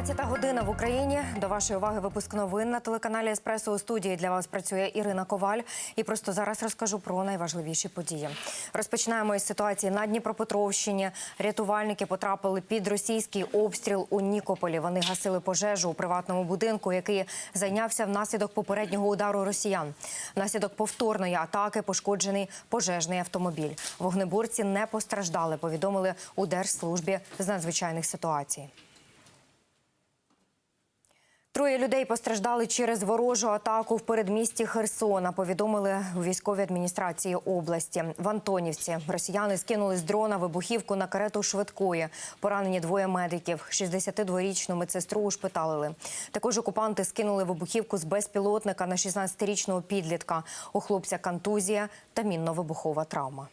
12 година в Україні. До вашої уваги випуск новин на телеканалі Еспресо у студії для вас працює Ірина Коваль. І просто зараз розкажу про найважливіші події. Розпочинаємо із ситуації на Дніпропетровщині. Рятувальники потрапили під російський обстріл у Нікополі. Вони гасили пожежу у приватному будинку, який зайнявся внаслідок попереднього удару росіян. Внаслідок повторної атаки пошкоджений пожежний автомобіль. Вогнеборці не постраждали. Повідомили у Держслужбі з надзвичайних ситуацій. Троє людей постраждали через ворожу атаку в передмісті Херсона. Повідомили у військовій адміністрації області. В Антонівці росіяни скинули з дрона вибухівку на карету швидкої. Поранені двоє медиків. 62-річну медсестру ушпиталили. Також окупанти скинули вибухівку з безпілотника на 16-річного підлітка. У хлопця контузія та мінно-вибухова травма.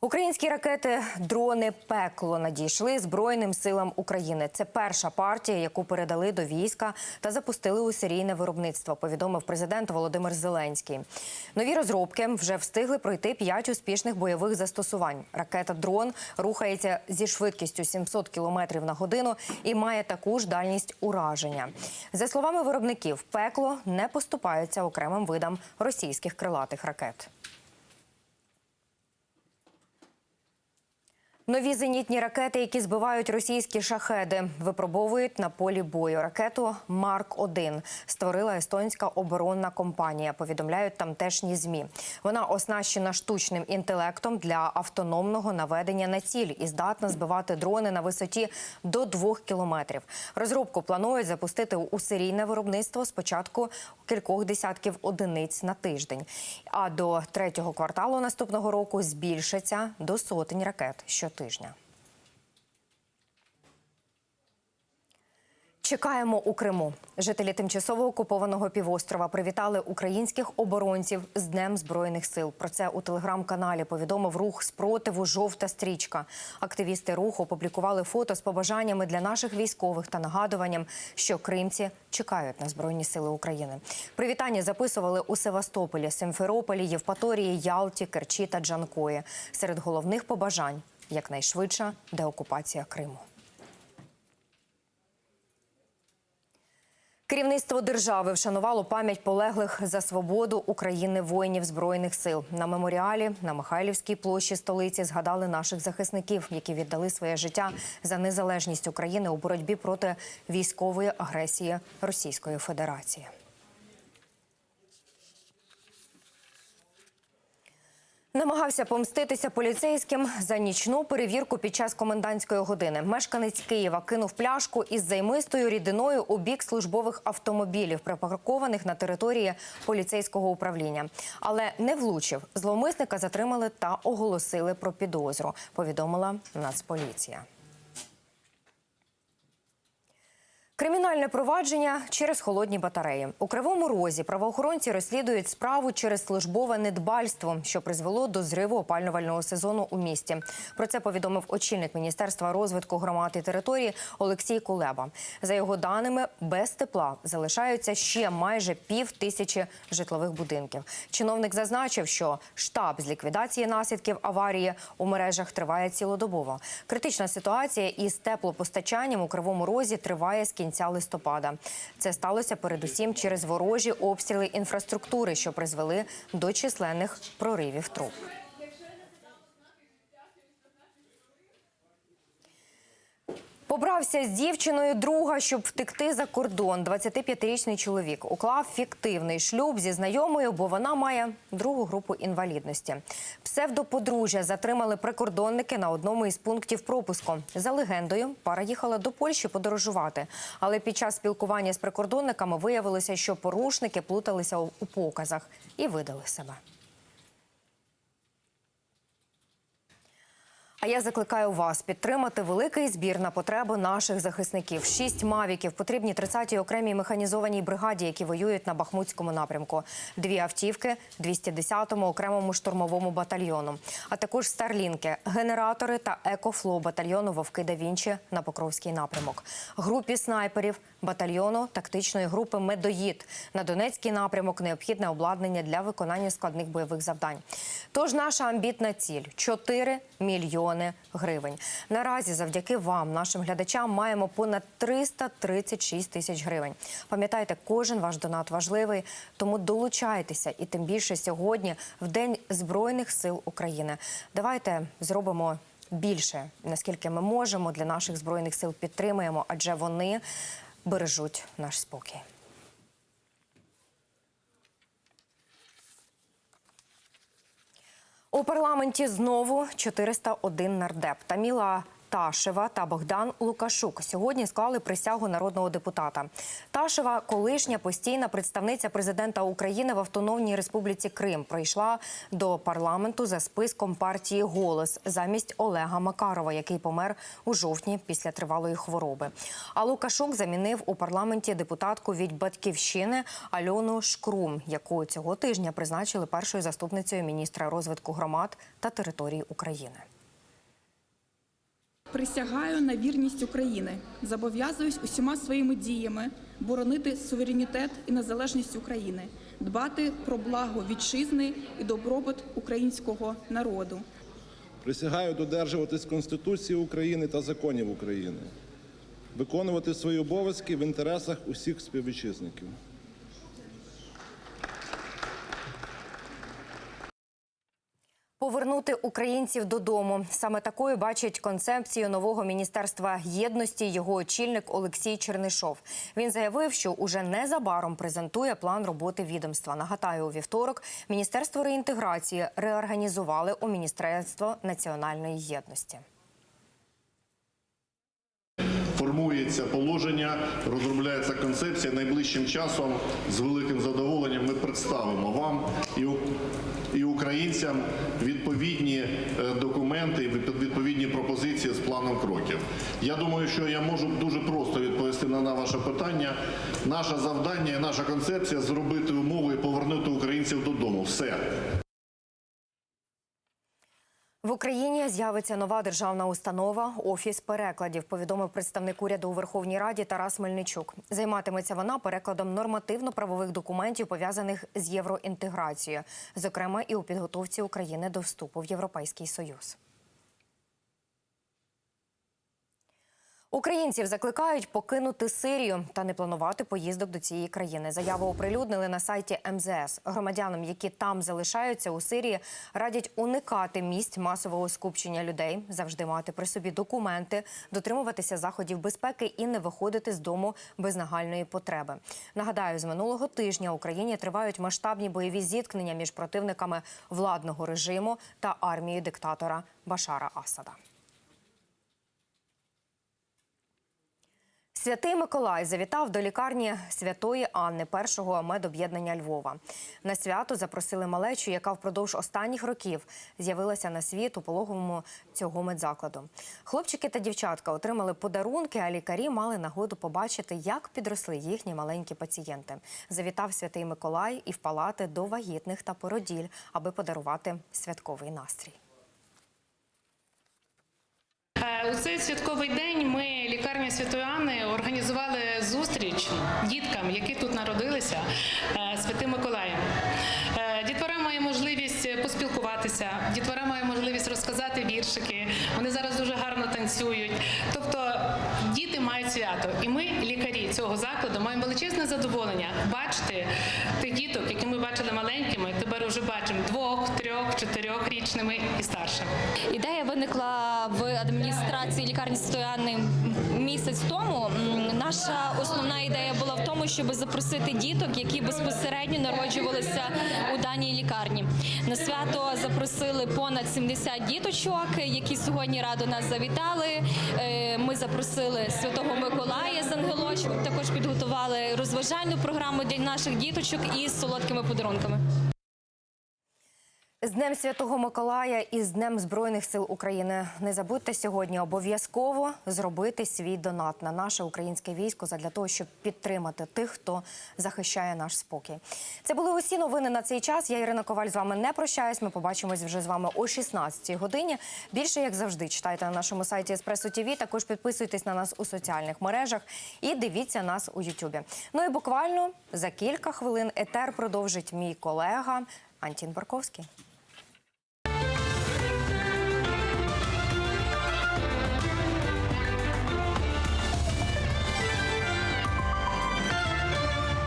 Українські ракети дрони пекло надійшли Збройним силам України. Це перша партія, яку передали до війська та запустили у серійне виробництво. Повідомив президент Володимир Зеленський. Нові розробки вже встигли пройти п'ять успішних бойових застосувань. Ракета дрон рухається зі швидкістю 700 км на годину і має таку ж дальність ураження. За словами виробників, пекло не поступається окремим видам російських крилатих ракет. Нові зенітні ракети, які збивають російські шахеди, випробовують на полі бою. Ракету Марк 1 створила естонська оборонна компанія. Повідомляють тамтешні змі. Вона оснащена штучним інтелектом для автономного наведення на ціль і здатна збивати дрони на висоті до двох кілометрів. Розробку планують запустити у серійне виробництво спочатку кількох десятків одиниць на тиждень. А до третього кварталу наступного року збільшиться до сотень ракет щотижня. Чекаємо у Криму. Жителі тимчасово окупованого півострова привітали українських оборонців з Днем Збройних сил. Про це у телеграм-каналі повідомив рух спротиву Жовта стрічка. Активісти руху опублікували фото з побажаннями для наших військових та нагадуванням, що кримці чекають на збройні сили України. Привітання записували у Севастополі, Симферополі, Євпаторії, Ялті, Керчі та Джанкої. Серед головних побажань якнайшвидша деокупація Криму. Керівництво держави вшанувало пам'ять полеглих за свободу України воїнів збройних сил. На меморіалі на Михайлівській площі столиці згадали наших захисників, які віддали своє життя за незалежність України у боротьбі проти військової агресії Російської Федерації. Намагався помститися поліцейським за нічну перевірку під час комендантської години. Мешканець Києва кинув пляшку із займистою рідиною у бік службових автомобілів, припаркованих на території поліцейського управління. Але не влучив. Зловмисника затримали та оголосили про підозру. Повідомила Нацполіція. Кримінальне провадження через холодні батареї у кривому розі правоохоронці розслідують справу через службове недбальство, що призвело до зриву опалювального сезону у місті. Про це повідомив очільник міністерства розвитку громад і території Олексій Кулеба. За його даними, без тепла залишаються ще майже пів тисячі житлових будинків. Чиновник зазначив, що штаб з ліквідації наслідків аварії у мережах триває цілодобово. Критична ситуація із теплопостачанням у кривому розі триває з кінця листопада. Це сталося передусім через ворожі обстріли інфраструктури, що призвели до численних проривів труб. Побрався з дівчиною друга, щоб втекти за кордон. 25-річний чоловік уклав фіктивний шлюб зі знайомою, бо вона має другу групу інвалідності. Псевдоподружжя затримали прикордонники на одному із пунктів пропуску. За легендою, пара їхала до Польщі подорожувати. Але під час спілкування з прикордонниками виявилося, що порушники плуталися у показах і видали себе. А я закликаю вас підтримати великий збір на потреби наших захисників. Шість мавіків потрібні 30-й окремій механізованій бригаді, які воюють на Бахмутському напрямку. Дві автівки 210-му окремому штурмовому батальйону, а також старлінки, генератори та екофлоу батальйону Вовки да Вінчі на Покровський напрямок. Групі снайперів батальйону тактичної групи Медоїд на Донецький напрямок необхідне обладнання для виконання складних бойових завдань. Тож наша амбітна ціль 4 мільйони мільйони гривень. Наразі, завдяки вам, нашим глядачам, маємо понад 336 тисяч гривень. Пам'ятайте, кожен ваш донат важливий, тому долучайтеся і тим більше сьогодні, в День Збройних сил України. Давайте зробимо більше, наскільки ми можемо для наших збройних сил підтримуємо, адже вони бережуть наш спокій. У парламенті знову 401 нардеп. Таміла Ташева та Богдан Лукашук сьогодні склали присягу народного депутата. Ташева, колишня постійна представниця президента України в Автономній Республіці Крим, прийшла до парламенту за списком партії Голос замість Олега Макарова, який помер у жовтні після тривалої хвороби. А Лукашук замінив у парламенті депутатку від батьківщини Альону Шкрум, яку цього тижня призначили першою заступницею міністра розвитку громад та територій України. Присягаю на вірність України. Зобов'язуюсь усіма своїми діями боронити суверенітет і незалежність України, дбати про благо вітчизни і добробут українського народу. Присягаю додержуватись Конституції України та законів України, виконувати свої обов'язки в інтересах усіх співвітчизників. Повернути українців додому саме такою бачить концепцію нового міністерства єдності його очільник Олексій Чернишов. Він заявив, що уже незабаром презентує план роботи відомства. Нагадаю, у вівторок міністерство реінтеграції реорганізували у міністерство національної єдності. Формується положення, розробляється концепція. Найближчим часом з великим задоволенням ми представимо вам і, українцям відповідні е, документи відповідні пропозиції з планом кроків. Я думаю, що я можу дуже просто відповісти на ваше питання. Наше завдання і наша концепція зробити умови і повернути українців додому. Все. В Україні з'явиться нова державна установа Офіс перекладів. Повідомив представник уряду у Верховній Раді Тарас Мельничук. Займатиметься вона перекладом нормативно-правових документів, пов'язаних з євроінтеграцією, зокрема і у підготовці України до вступу в Європейський Союз. Українців закликають покинути Сирію та не планувати поїздок до цієї країни. Заяву оприлюднили на сайті МЗС. Громадянам, які там залишаються у Сирії, радять уникати місць масового скупчення людей, завжди мати при собі документи, дотримуватися заходів безпеки і не виходити з дому без нагальної потреби. Нагадаю, з минулого тижня в Україні тривають масштабні бойові зіткнення між противниками владного режиму та армією диктатора Башара Асада. Святий Миколай завітав до лікарні Святої Анни, першого медоб'єднання Львова. На свято запросили малечу, яка впродовж останніх років з'явилася на світ у пологовому цього медзакладу. Хлопчики та дівчатка отримали подарунки, а лікарі мали нагоду побачити, як підросли їхні маленькі пацієнти. Завітав святий Миколай і в палати до вагітних та породіль, аби подарувати святковий настрій. Е, У цей святковий день ми, лікарня Святої Анни, організували зустріч діткам, які тут народилися, е, Святим Миколаєм. Е, Дітвора має можливість поспілкуватися, дітвора має можливість розказати віршики. Вони зараз дуже гарно танцюють. Тобто діти мають свято. І ми, лікарі цього закладу, маємо величезне задоволення бачити тих діток, які ми бачили маленькими, тепер вже бачимо двох, трьох, чотирьохрічними і старшими. Ідея виникла в адміністрації лікарні Святої Анни місяць тому. Наша основна ідея була в тому, щоб запросити діток, які безпосередньо народжувалися у даній лікарні. На свято запросили понад 70 діточок, які сьогодні радо нас завітали. Е, Ми запросили Святого Миколая з ангелочком. Також підготували розважальну програму для наших діточок із солодкими подарунками. З Днем Святого Миколая і з Днем Збройних сил України. Не забудьте сьогодні обов'язково зробити свій донат на наше українське військо задля того, щоб підтримати тих, хто захищає наш спокій. Це були усі новини на цей час. Я Ірина Коваль з вами не прощаюсь. Ми побачимось вже з вами о 16-й годині. Більше як завжди читайте на нашому сайті Еспресо ТІВІ. Також підписуйтесь на нас у соціальних мережах і дивіться нас у Ютубі. Ну і буквально за кілька хвилин етер продовжить мій колега Антін Барковський.